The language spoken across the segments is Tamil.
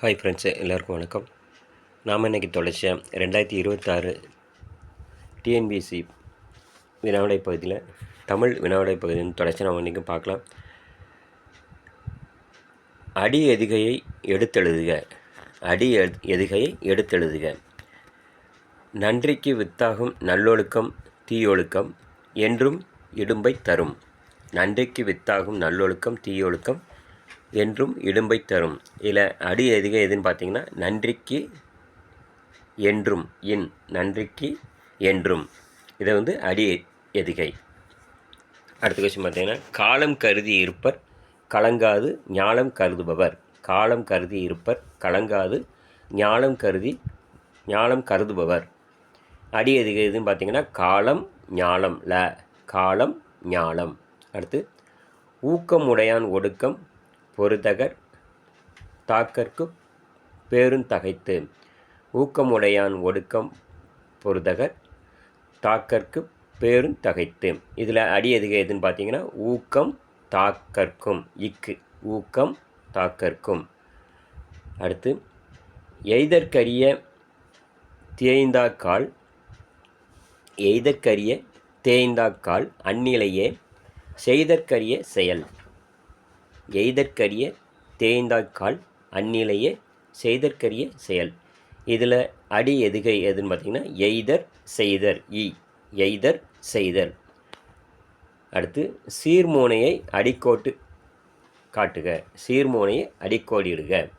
ஹாய் ஃப்ரெண்ட்ஸு எல்லாருக்கும் வணக்கம். நாம் இன்றைக்கி தொலைச்ச ரெண்டாயிரத்தி இருபத்தாறு டிஎன்பிசி வினாவிடை பகுதியில் தமிழ் வினாவிடை பகுதியில் தொலைச்சி நாம் இன்றைக்கி பார்க்கலாம். அடி எதுகையை எடுத்தெழுதுக. அடி எதுகையை எடுத்தெழுதுக. நன்றிக்கு வித்தாகும் நல்லொழுக்கம் தீயொழுக்கம் என்றும் இடும்பை தரும். நன்றிக்கு வித்தாகும் நல்லொழுக்கம் தீயொழுக்கம் என்றும் இடும்பை தரும். இதில் அடி எதுக எதுன்னு பார்த்தீங்கன்னா நன்றிக்கு என்றும் இன் நன்றிக்கு என்றும். இதை வந்து அடி எதுகை. அடுத்த கொஸ்டின் பார்த்தீங்கன்னா காலம் கருதி இருப்பர் கலங்காது ஞாலம் கருதுபவர். காலம் கருதி இருப்பர் கலங்காது ஞாலம் கருதி ஞாலம் கருதுபவர். அடி எதுக எதுன்னு பார்த்தீங்கன்னா காலம் ஞாலம் ல காலம் ஞாலம். அடுத்து ஊக்கமுடையான் ஒடுக்கம் பொறுதகர் தாக்கற்கு பேருந்தகைத்து ஊக்கமுடையான் ஒடுக்கம் பொறுதகர் தாக்கற்கு பேருந்தகைத்து இதில் அடி எதுக எதுன்னு பார்த்தீங்கன்னா ஊக்கம் தாக்கற்கும் இக்கு ஊக்கம் தாக்கற்கும். அடுத்து எய்தற்கரிய தேய்ந்தாக்கால் எய்தற்கரிய தேய்ந்தாக்கால் அந்நிலையே செய்தற்கரிய செயல். எய்தற்கரிய தேய்ந்தாய்க்கால் அந்நிலையே செய்தற்கரிய செயல். இதில் அடி எதுகை எதுன்னு பார்த்தீங்கன்னா எய்தர் செய்தர் இ எய்தர் செய்தர். அடுத்து சீர்மோனையை அடிக்கோட்டு காட்டுக. சீர்மோனையை அடிக்கோடிடுக.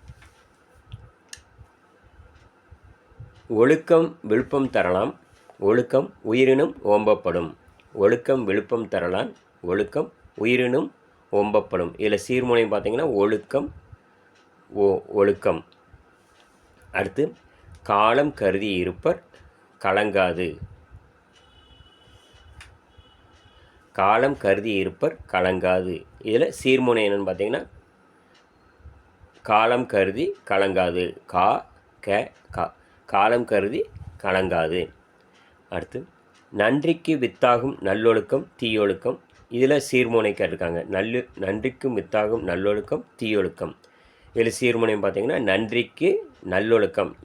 ஒழுக்கம் விழுப்பம் தரலாம் ஒழுக்கம் உயிரினும் ஓம்பப்படும். ஒழுக்கம் விழுப்பம் தரலாம் ஒழுக்கம் உயிரினும் ஒம்பப்படும். இதில் சீர்முனைன்னு பார்த்தீங்கன்னா ஒழுக்கம் ஓ ஒழுக்கம். அடுத்து காலம் கருதி இருப்பர் கலங்காது. காலம் கருதி இருப்பர் கலங்காது. இதில் சீர்முனை என்னன்னு பார்த்தீங்கன்னா காலம் கருதி கலங்காது. கா க கா. காலம் கருதி கலங்காது. அடுத்து நன்றிக்கு வித்தாகும் நல்லொழுக்கம் தீயொழுக்கம் இதில் சீர்முனை கேட்டிருக்காங்க. நல்லு நன்றிக்கும் மித்தாகும் நல்லொழுக்கம் தீயொழுக்கம். இதில் சீர்முனையும் பார்த்தீங்கன்னா நன்றிக்கு நல்லொழுக்கம்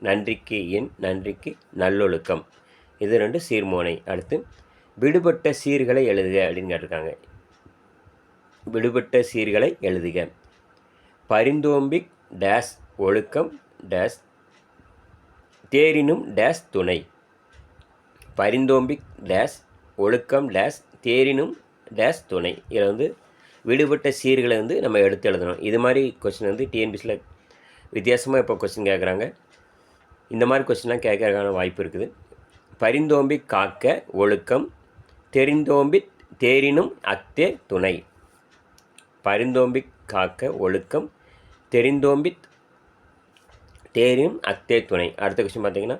நன்றிக்கு என் நன்றிக்கு நல்லொழுக்கம். இது ரெண்டு சீர்மோனை அடுத்து விடுபட்ட சீர்களை எழுதுக அப்படின்னு கேட்டிருக்காங்க. விடுபட்ட சீர்களை எழுதுக. பரிந்தோம்பிக் டேஸ் ஒழுக்கம் டேஸ் தேரினும் டேஸ் துணை. பரிந்தோம்பிக் டேஸ் ஒழுக்கம் டேஸ் தேரினும் டேஸ் துணை. இதில் வந்து விடுபட்ட சீர்களை வந்து நம்ம எடுத்து எழுதணும். இது மாதிரி கொஸ்டின் வந்து டிஎன்பிசியில் வித்தியாசமாக இப்போ கொஸ்டின் கேட்குறாங்க இந்த மாதிரி கொஸ்டின்லாம் கேட்கறதுக்கான வாய்ப்பு இருக்குது. பரிந்தோம்பி காக்க ஒழுக்கம் தெரிந்தோம்பி தேரினும் அத்தே துணை. பரிந்தோம்பி காக்க ஒழுக்கம் தெரிந்தோம்பி தேரினும் அத்தே துணை. அடுத்த கொஸ்டின் பார்த்தீங்கன்னா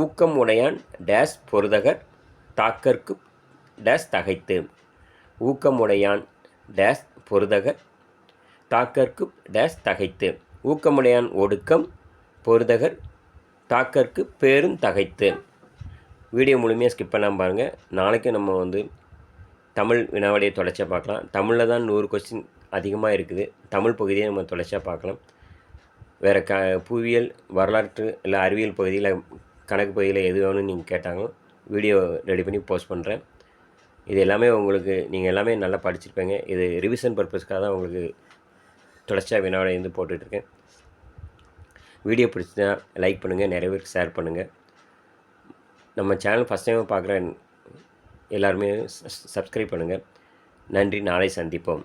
ஊக்கம் உடையான் டேஸ் பொருதகர் தாக்கற்கு டேஸ் தகைத்து. ஊக்கமுடையான் டேஸ் பொருதகர் தாக்கற்கு டேஸ் தகைத்து. ஊக்கமுடையான் ஒடுக்கம் பொருதகர் தாக்கற்கு பேரும் தகைத்து. வீடியோ முழுமையாக ஸ்கிப் பண்ணாமல் பாருங்கள் நாளைக்கு நம்ம வந்து தமிழ் வினாவடியை தொலைச்சா பார்க்கலாம். தமிழில் தான் நூறு கொஸ்டின் அதிகமாக இருக்குது. தமிழ் பகுதியை நம்ம தொலைச்சா பார்க்கலாம். வேறு க புவியியல் வரலாற்று இல்லை அறிவியல் பகுதியில் கணக்கு பகுதியில் எது வேணும்னு நீங்கள் கேட்டாங்களோ வீடியோ ரெடி பண்ணி போஸ்ட் பண்ணுறேன் இது எல்லாமே உங்களுக்கு நீங்கள் எல்லாமே நல்லா படிச்சிருப்பீங்க. இது ரிவிஷன் பர்பஸ்க்காக தான் உங்களுக்கு தொடர்ச்சியாக வினாவிடை இருந்து போட்டுட்ருக்கேன் வீடியோ பிடிச்சா லைக் பண்ணுங்கள் நிறைய பேருக்கு ஷேர் பண்ணுங்கள் நம்ம சேனல் ஃபஸ்ட் டைம் பார்க்குற எல்லாருமே சப்ஸ்கிரைப் பண்ணுங்கள் நன்றி நாளை சந்திப்போம்.